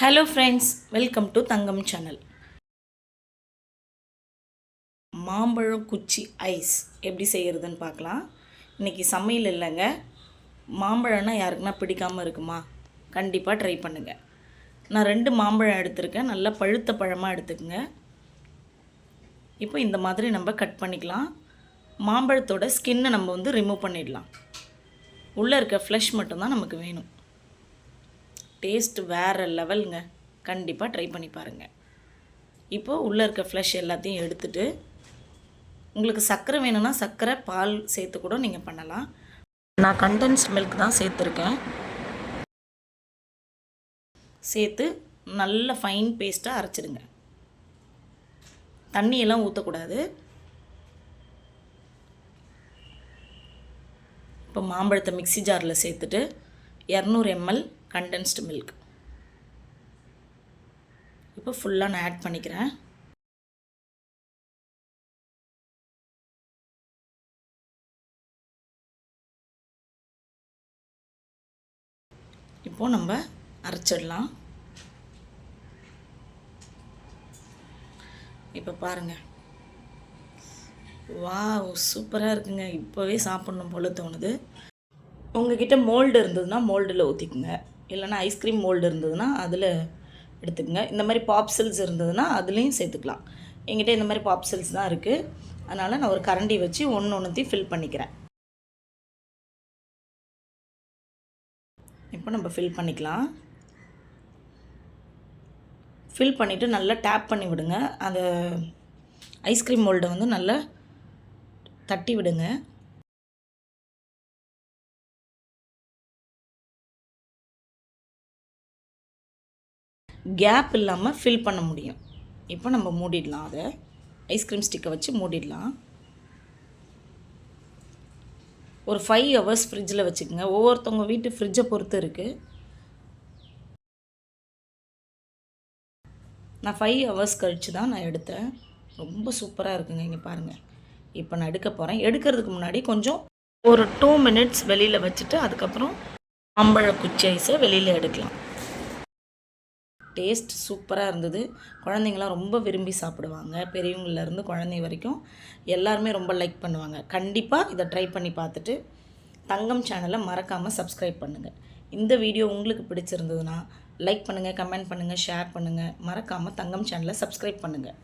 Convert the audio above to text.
Hello friends welcome to Thangam channel மாம்பழம் குச்சி ice எப்படி செய்கிறதுன்னு பார்க்கலாம். இன்றைக்கி சமையல் இல்லைங்க. மாம்பழம்னா யாருக்குன்னா பிடிக்காமல் இருக்குமா? கண்டிப்பாக ட்ரை பண்ணுங்கள் நான் ரெண்டு மாம்பழம் எடுத்திருக்கேன். நல்லா பழுத்த பழமாக எடுத்துக்கோங்க. இப்போ இந்த மாதிரி நம்ம கட் பண்ணிக்கலாம். மாம்பழத்தோட ஸ்கின்னை நம்ம வந்து ரிமூவ் பண்ணிடலாம். உள்ளே இருக்க ஃப்ளஷ் மட்டும்தான் நமக்கு வேணும். டேஸ்ட் வேறு லெவலுங்க. கண்டிப்பாக ட்ரை பண்ணி பாருங்கள் இப்போது உள்ளே இருக்க ஃப்ளஷ் எல்லாத்தையும் எடுத்துட்டு உங்களுக்கு சர்க்கரை வேணும்னா சர்க்கரை பால் சேர்த்து கூட நீங்கள் பண்ணலாம். நான் கண்டென்ஸ்ட் மில்க் தான் சேர்த்துருக்கேன். சேர்த்து நல்ல ஃபைன் பேஸ்ட்டாக அரைச்சிடுங்க. தண்ணியெல்லாம் ஊற்றக்கூடாது இப்போ மாம்பழத்தை மிக்ஸி ஜாரில் சேர்த்துட்டு இரநூறு எம்எல் கண்டென்ஸ்டு மில்க் இப்போ ஃபுல்லாக நான் ஆட் பண்ணிக்கிறேன். இப்போது நம்ம அரைச்சிடலாம். இப்போ பாருங்கள் வாவ் சூப்பராக இருக்குங்க. இப்போவே சாப்பிட்ணும் போல தோணுது. உங்ககிட்ட மோல்டு இருந்ததுன்னா மோல்டில் ஊற்றிக்குங்க இல்லைன்னா ஐஸ்கிரீம் மோல்டு இருந்ததுன்னா அதில் எடுத்துக்கங்க. இந்த மாதிரி பாப்சில்ஸ் இருந்ததுன்னா அதுலேயும் சேர்த்துக்கலாம். எங்கிட்ட இந்த மாதிரி பாப்சில்ஸ் தான் இருக்குது அதனால் நான் ஒரு கரண்டி வச்சு ஒன்று ஒன்றுத்தையும் ஃபில் பண்ணிக்கிறேன். இப்போ நம்ம ஃபில் பண்ணிக்கலாம். ஃபில் பண்ணிவிட்டு நல்லா டேப் பண்ணி விடுங்க. அந்த ஐஸ்கிரீம் மோல்டை வந்து நல்லா தட்டி விடுங்க. கேப் இல்லாமல் ஃபில் பண்ண முடியும். இப்போ நம்ம மூடிடலாம் அதை. ஐஸ்கிரீம் ஸ்டிக்கை வச்சு மூடிடலாம். ஒரு ஃபைவ் ஹவர்ஸ் ஃப்ரிட்ஜில் வச்சுக்கோங்க. ஒவ்வொருத்தவங்க வீட்டு ஃப்ரிட்ஜை பொறுத்து இருக்குது நான் ஃபைவ் ஹவர்ஸ் கழித்து தான் நான் எடுத்தேன். ரொம்ப சூப்பராக இருக்குங்க இங்கே பாருங்கள் இப்போ நான் எடுக்க போகிறேன் எடுக்கிறதுக்கு முன்னாடி கொஞ்சம் ஒரு டூ மினிட்ஸ் வெளியில் வச்சுட்டு அதுக்கப்புறம் அம்பழ குச்சி ஐஸை வெளியில் எடுக்கலாம். டேஸ்ட் சூப்பராக இருந்தது. குழந்தைங்களாம் ரொம்ப விரும்பி சாப்பிடுவாங்க. பெரியவங்கள்லேருந்து குழந்தை வரைக்கும் எல்லாருமே ரொம்ப லைக் பண்ணுவாங்க. கண்டிப்பாக இதை ட்ரை பண்ணி பார்த்துட்டு தங்கம் சேனலை மறக்காமல் சப்ஸ்கிரைப் பண்ணுங்கள் இந்த வீடியோ உங்களுக்கு பிடிச்சிருந்ததுன்னா லைக் பண்ணுங்கள் கமெண்ட் பண்ணுங்கள் ஷேர் பண்ணுங்கள் மறக்காமல் தங்கம் சேனலை சப்ஸ்கிரைப் பண்ணுங்கள்